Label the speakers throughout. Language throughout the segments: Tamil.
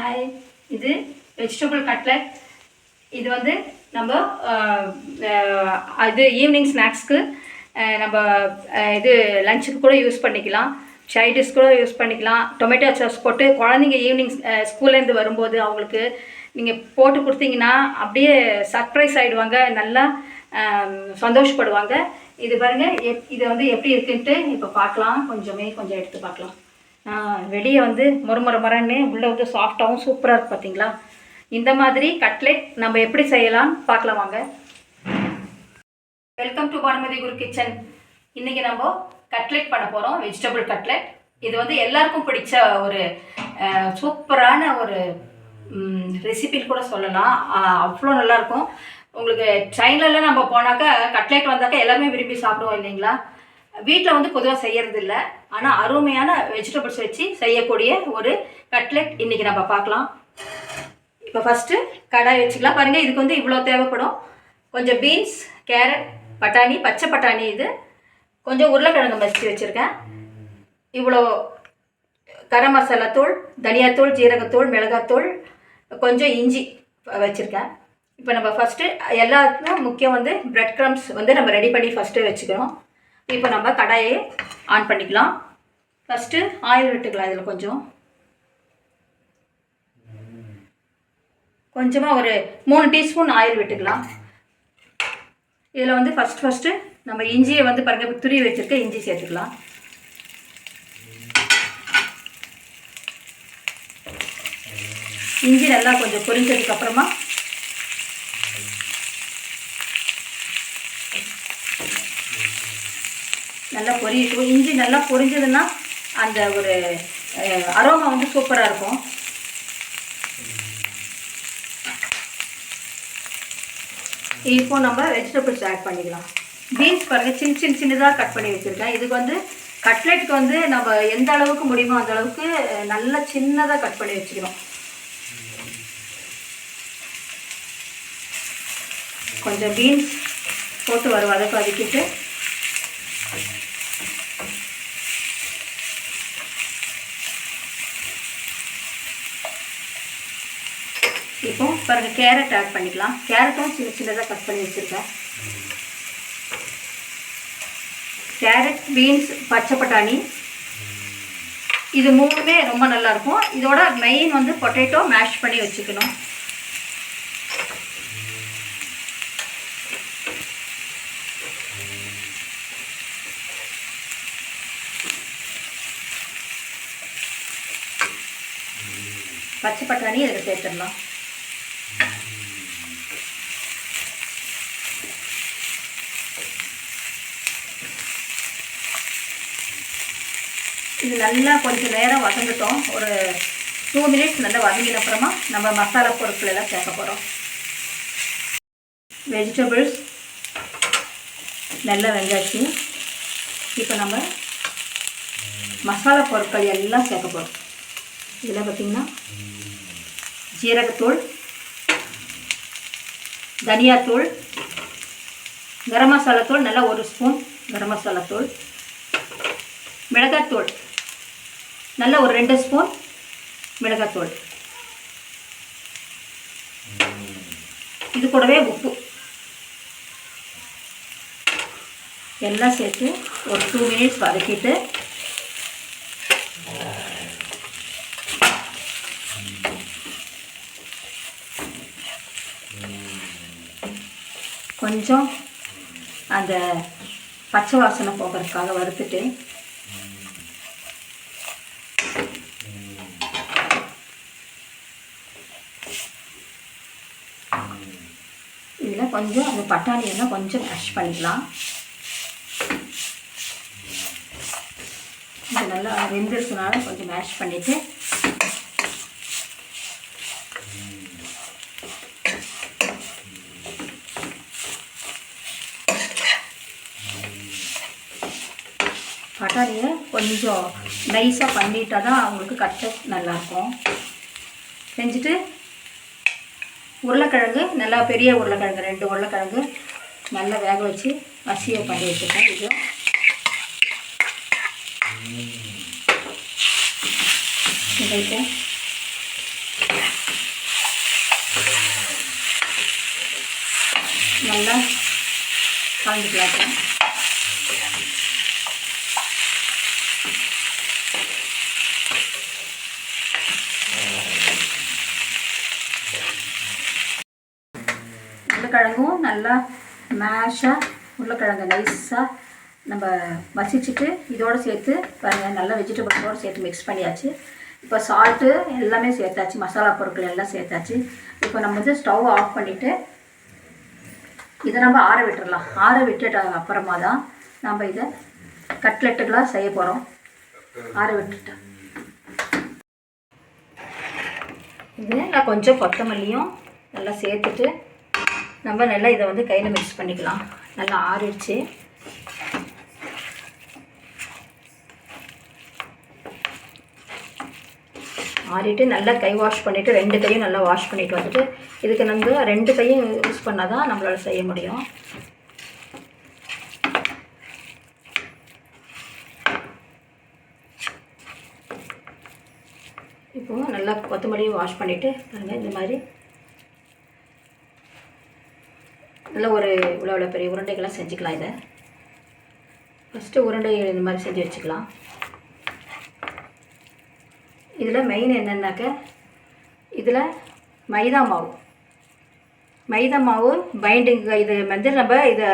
Speaker 1: ஹாய் இது வெஜிடபிள் கட்லட் இது வந்து நம்ம இது ஈவினிங் ஸ்நாக்ஸ்க்கு நம்ம இது லஞ்சுக்கு கூட யூஸ் பண்ணிக்கலாம். சைடிஷ் கூட யூஸ் பண்ணிக்கலாம். டொமேட்டோ சாஸ் போட்டு குழந்தைங்க ஈவினிங் ஸ்கூல்லேருந்து வரும்போது அவங்களுக்கு நீங்கள் போட்டு கொடுத்தீங்கன்னா அப்படியே சர்ப்ரைஸ் ஆகிடுவாங்க நல்லா சந்தோஷப்படுவாங்க. இது பாருங்க எப் இது வந்து எப்படி இருக்குன்ட்டு இப்போ பார்க்கலாம். கொஞ்சமே கொஞ்சம் எடுத்து பார்க்கலாம். வெளியே வந்து முறுமுறு மரன்னு உள்ளே வந்து சாஃப்டாகவும் சூப்பராக இருக்கு பார்த்தீங்களா இந்த மாதிரி கட்லெட் நம்ம எப்படி செய்யலாம்னு பார்க்கலாம் வாங்க. Welcome to Bhanumathi Guru kitchen இன்றைக்கி நம்ம கட்லெட் பண்ண போகிறோம் வெஜிடபிள் கட்லெட் இது வந்து எல்லாருக்கும் பிடிச்ச ஒரு சூப்பரான ஒரு ரெசிபின்னு கூட சொல்லலாம். அவ்வளோ நல்லாயிருக்கும் உங்களுக்கு ட்ரெயின்லலாம் நம்ம போனாக்கா கட்லெட் வந்தாக்கா எல்லாருமே விரும்பி சாப்பிடுவோம் இல்லைங்களா? வீட்டில் வந்து பொதுவாக செய்யறது இல்லை ஆனால் அருமையான வெஜிடபிள்ஸ் வச்சு செய்யக்கூடிய ஒரு கட்லெட் இன்னைக்கு நம்ம பார்க்கலாம். இப்போ ஃபஸ்ட்டு கடாய் வச்சுக்கலாம். பாருங்கள் இதுக்கு வந்து இவ்வளோ தேவைப்படும். கொஞ்சம் பீன்ஸ் கேரட் பட்டாணி பச்சை பட்டாணி இது. கொஞ்சம் உருளைக்கிழங்கு மசிச்சு வச்சுருக்கேன். இவ்வளோ கரம் மசாலா தூள் தனியாத்தூள் ஜீரகத்தூள் மிளகாத்தூள் கொஞ்சம் இஞ்சி வச்சுருக்கேன். இப்போ நம்ம ஃபஸ்ட்டு எல்லாத்துக்கும் முக்கியம் வந்து ப்ரெட் க்ரம்ஸ் வந்து நம்ம ரெடி பண்ணி ஃபஸ்ட்டு வச்சுக்கிறோம். இப்போ நம்ம கடாயை ஆன் பண்ணிக்கலாம். ஃபஸ்ட்டு ஆயில் விட்டுக்கலாம் இதில் கொஞ்சம். கொஞ்சமாக ஒரு மூணு டீஸ்பூன் ஆயில் விட்டுக்கலாம். இதில் வந்து ஃபஸ்ட் ஃபஸ்ட்டு நம்ம இஞ்சியை வந்து பாருங்க துருவி வச்சுருக்க இஞ்சி சேர்த்துக்கலாம். இஞ்சி நல்லா கொஞ்சம் பொரிஞ்சதுக்கப்புறமா நல்லா பொரியட்டும் இஞ்சி நல்லா பொரிஞ்சதுன்னா அந்த ஒரு அரோமா வந்து சூப்பராக இருக்கும். இப்போ நம்ம வெஜிடபிள்ஸ் ஆட் பண்ணிக்கலாம். பீன்ஸ் பாருங்கள் சின்ன சின்ன சின்னதாக கட் பண்ணி வச்சுருக்கேன். இதுக்கு வந்து கட்லெட்டுக்கு வந்து நம்ம எந்த அளவுக்கு முடியுமோ அந்த அளவுக்கு நல்லா சின்னதாக கட் பண்ணி வச்சுக்கணும். கொஞ்சம் பீன்ஸ் போட்டு வரும் அதை வதக்கிட்டு இப்போ பாருங்க கேரட் ஆட் பண்ணிக்கலாம். கேரட்டும் சின்ன சின்னதாக கட் பண்ணி வச்சுருக்கேன். கேரட் பீன்ஸ் பச்சை பட்டாணி. இது மூணுமே ரொம்ப நல்லா இருக்கும். இதோட மெயின் வந்து பொட்டேட்டோ மேஷ் பண்ணி வச்சுக்கணும். பச்சை பட்டாணி இதில் சேர்த்துடலாம். இது நல்லா கொஞ்சம் நேரம் வதங்கட்டும். ஒரு டூ மினிட்ஸ் நல்லா வதங்கின அப்புறமா நம்ம மசாலா பொருட்கள் எல்லாம் சேர்க்க போகிறோம் வெஜிடபிள்ஸ் நல்லா வெங்காச்சு இப்போ நம்ம மசாலா பொருட்கள் எல்லாம் சேர்க்க போகிறோம் இதில் பார்த்திங்கன்னா ஜீரகத்தூள் தனியாத்தூள் கரம் மசாலா தூள் நல்லா ஒரு ஸ்பூன் கரம் மசாலா தூள் மிளகாத்தூள். நல்ல ஒரு ரெண்டு ஸ்பூன் மிளகாத்தூள். இது கூடவே உப்பு. எல்லாம் சேர்த்து ஒரு டூ மினிட்ஸ் வதக்கிட்டு கொஞ்சம் அந்த பச்சை வாசனை போகிறதுக்காக வறுத்துட்டு இதில் கொஞ்சம் அந்த பட்டாணி கொஞ்சம் மேஷ் பண்ணிக்கலாம். இது நல்லா வெந்திருக்கனால கொஞ்சம் மேஷ் பண்ணிவிட்டு பட்டாணியை கொஞ்சம் நைஸாக பண்ணிட்டா தான் அவங்களுக்கு கட்ட நல்லாயிருக்கும். செஞ்சுட்டு உருளைக்கிழங்கு நல்லா பெரிய உருளைக்கிழங்கு ரெண்டு உருளைக்கிழங்கு நல்லா வேக வச்சு வசியை பண்ணி வச்சுருக்கேன். இது இதைக்கு நல்லா கலந்துக்கலாம் உருளைக்கிழங்கும் நல்லா மேஷாக உருளைக்கிழங்கு நைஸாக நம்ம மசிச்சுட்டு இதோடு சேர்த்து பாருங்கள் நல்லா வெஜிடபிள்ஸோடு சேர்த்து மிக்ஸ் பண்ணியாச்சு. இப்போ சால்ட்டு எல்லாமே சேர்த்தாச்சு மசாலா பொருட்கள் எல்லாம் சேர்த்தாச்சு. இப்போ நம்ம வந்து ஸ்டவ் ஆஃப் பண்ணிவிட்டு இதை நம்ம ஆற விட்டுடலாம் ஆற விட்டுட்ட அப்புறமா தான் நம்ம இதை கட்லெட்டுகளாக செய்ய போகிறோம் ஆற விட்டுட்டோம் இது நான் கொஞ்சம் கொத்தமல்லியும் நல்லா சேர்த்துட்டு நம்ம நல்லா இதை வந்து கையில் மிக்ஸ் பண்ணிக்கலாம். நல்லா ஆறிடுச்சு. ஆறிட்டு நல்லா கை வாஷ் பண்ணிவிட்டு ரெண்டு கையும் நல்லா வாஷ் பண்ணிட்டு வந்துட்டு இதுக்கு நம்ம ரெண்டு கையும் யூஸ் பண்ணால் தான் நம்மளால் செய்ய முடியும். இப்போது நல்லா கொத்தமல்லியும் வாஷ் பண்ணிவிட்டு பாருங்கள் இந்த மாதிரி நல்லா ஒரு இவ்வளோ இவ்வளோ பெரிய உருண்டைகள்லாம் செஞ்சுக்கலாம் இதை. ஃபஸ்ட்டு உருண்டை இந்த மாதிரி செஞ்சு வச்சுக்கலாம். இதில் மெயின் என்னென்னாக்க இதில் மைதா மாவு. மைதா மாவு பைண்டிங் இது வந்து நம்ம இதை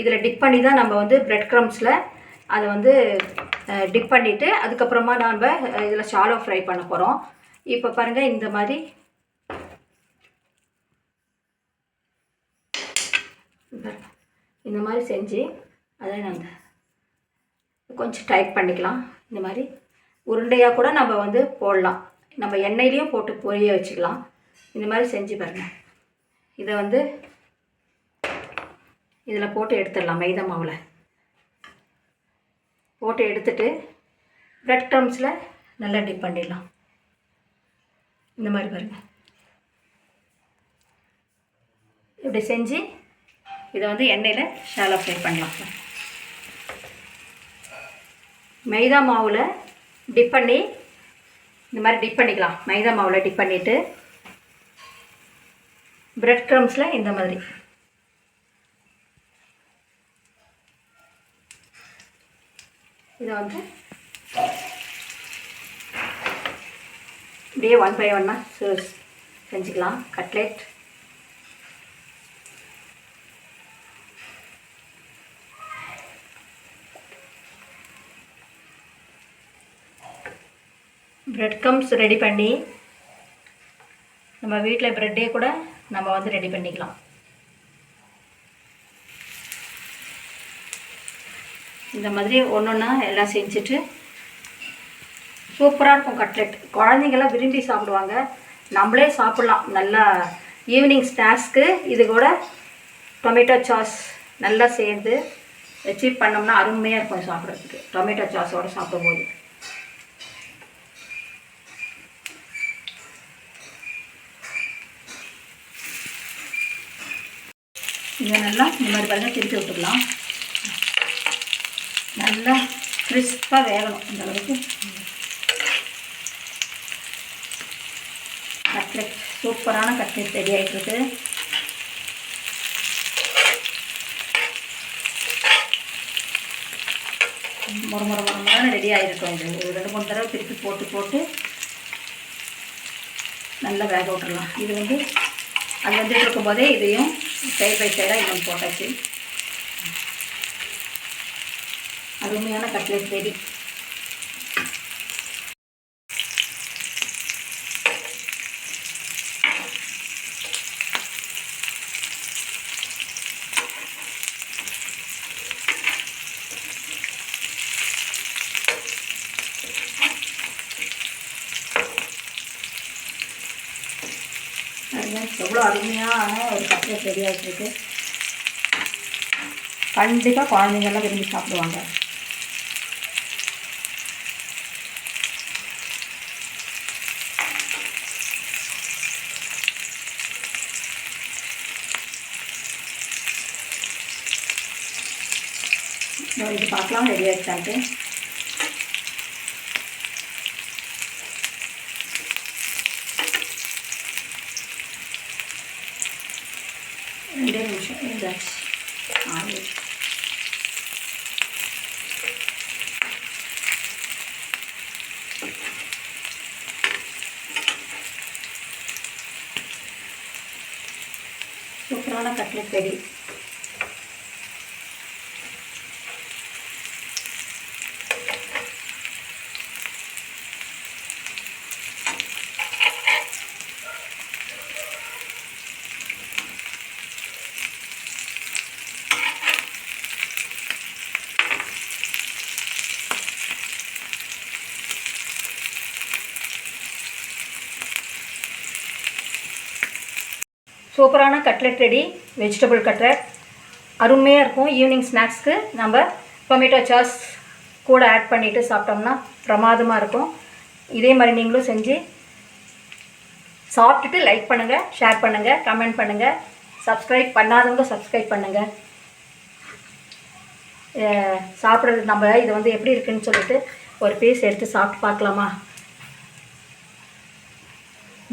Speaker 1: இதில் டிப் பண்ணி தான் நம்ம வந்து பிரெட் க்ரம்ஸில் அதை வந்து டிப் பண்ணிவிட்டு அதுக்கப்புறமா நம்ம இதில் ஷாலோ ஃப்ரை பண்ண போகிறோம் இப்போ பாருங்கள் இந்த மாதிரி இந்த மாதிரி செஞ்சு அதை நம்ம கொஞ்சம் டைட் பண்ணிக்கலாம். இந்த மாதிரி உருண்டையாக கூட நம்ம வந்து போடலாம். நம்ம எண்ணெயிலையும் போட்டு பொரிய வச்சுக்கலாம். இந்த மாதிரி செஞ்சு பாருங்கள் இதை வந்து இதில் போட்டு எடுத்துடலாம் மைதா மாவில். போட்டு எடுத்துட்டு ப்ரெட் க்ரம்ஸில் நல்லா டிப் பண்ணிடலாம். இந்த மாதிரி பாருங்கள் இப்படி செஞ்சு இதை வந்து எண்ணெயில் ஷாலோ ஃப்ரை பண்ணலாம். மைதா மாவில் டிப் பண்ணி இந்த மாதிரி டிப் பண்ணிக்கலாம். மைதா மாவில் டிப் பண்ணிவிட்டு பிரெட் க்ரம்ஸில் இந்த மாதிரி. இதை வந்து இப்படியே ஒன் பை ஒன்னாக செஞ்சுக்கலாம். கட்லெட் ப்ரெட் கம்ஸ் ரெடி பண்ணி நம்ம வீட்டில் ப்ரெட்டே கூட நம்ம வந்து ரெடி பண்ணிக்கலாம். இந்த மாதிரி ஒன்று ஒன்றா எல்லாம் செஞ்சுட்டு சூப்பராக இருக்கும் கட்லெட் குழந்தைங்கள்லாம் விரும்பி சாப்பிடுவாங்க. நம்மளே சாப்பிட்லாம். நல்லா ஈவினிங் ஸ்நாக்ஸ்க்கு இது கூட டொமேட்டோ சாஸ் நல்லா சேர்ந்து வச்சு பண்ணோம்னா அருமையாக இருக்கும் சாப்பிட்றதுக்கு. டொமேட்டோ சாஸோடு சாப்பிடும்போது. இதை நல்லா இந்த மாதிரி பாருங்கள் திருப்பி விட்டுக்கலாம். நல்லா கிறிஸ்பாக வேகணும் இந்த அளவுக்கு. கட்லெட் சூப்பரான கட்லெட் ரெடி ஆகிட்டுருக்கு முறை முறை முறை முறை ரெடி ஆகிருக்கும் இது. ஒரு ரெண்டு மூணு தடவை திருப்பி போட்டு போட்டு நல்லா வேக விட்டுறலாம். இது வந்து அது வந்துட்டு இருக்கும்போதே இதையும் சைட் பை சைடாக இன்னும் போட்டாச்சு. அருமையான கட்லெட் ரெடி பாருங்கள் எவ்வளோ அருமையான ஒரு கட்லெட் ரெடி ஆகிட்டுருக்கு கண்டிப்பாக குழந்தைங்கள்லாம் விரும்பி சாப்பிடுவாங்க. இது பார்க்கலாம் ரெடி ஆகிடுச்சான்ட்டு சூப்பரான கட்லெட் ரெடி சூப்பரான கட்லெட் ரெடி வெஜிடபிள் கட்லெட் அருமையாக இருக்கும். ஈவினிங் ஸ்நாக்ஸ்க்கு நம்ம டொமேட்டோ சாஸ் கூட ஆட் பண்ணிவிட்டு சாப்பிட்டோம்னா பிரமாதமாக இருக்கும். இதே மாதிரி நீங்களும் செஞ்சு சாப்பிட்டுட்டு லைக் பண்ணுங்கள் ஷேர் பண்ணுங்கள் கமெண்ட் பண்ணுங்கள் சப்ஸ்கிரைப் பண்ணாதவங்க சப்ஸ்கிரைப் பண்ணுங்கள் சாப்பிட்றது நம்ம இது வந்து எப்படி இருக்குன்னு சொல்லிட்டு ஒரு பீஸ் எடுத்து சாப்பிட்டு பார்க்கலாமா?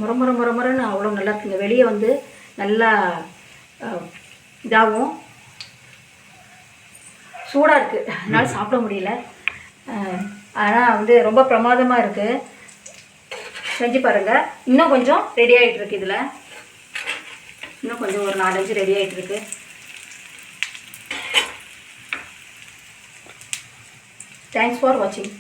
Speaker 1: முற முற அவ்வளோ நல்லா இருக்குங்க. வெளியே வந்து நல்லா அஹ், இதாகவும் சூடாக இருக்குது அதனால் சாப்பிட முடியல. ஆனால் வந்து ரொம்ப பிரமாதமாக இருக்குது செஞ்சு பாருங்கள் இன்னும் கொஞ்சம் ரெடி ஆகிட்டு இருக்கு இதில். இன்னும் கொஞ்சம் ஒரு நாலஞ்சு ரெடி ஆகிட்டு இருக்கு. தேங்க்ஸ் ஃபார் வாட்சிங்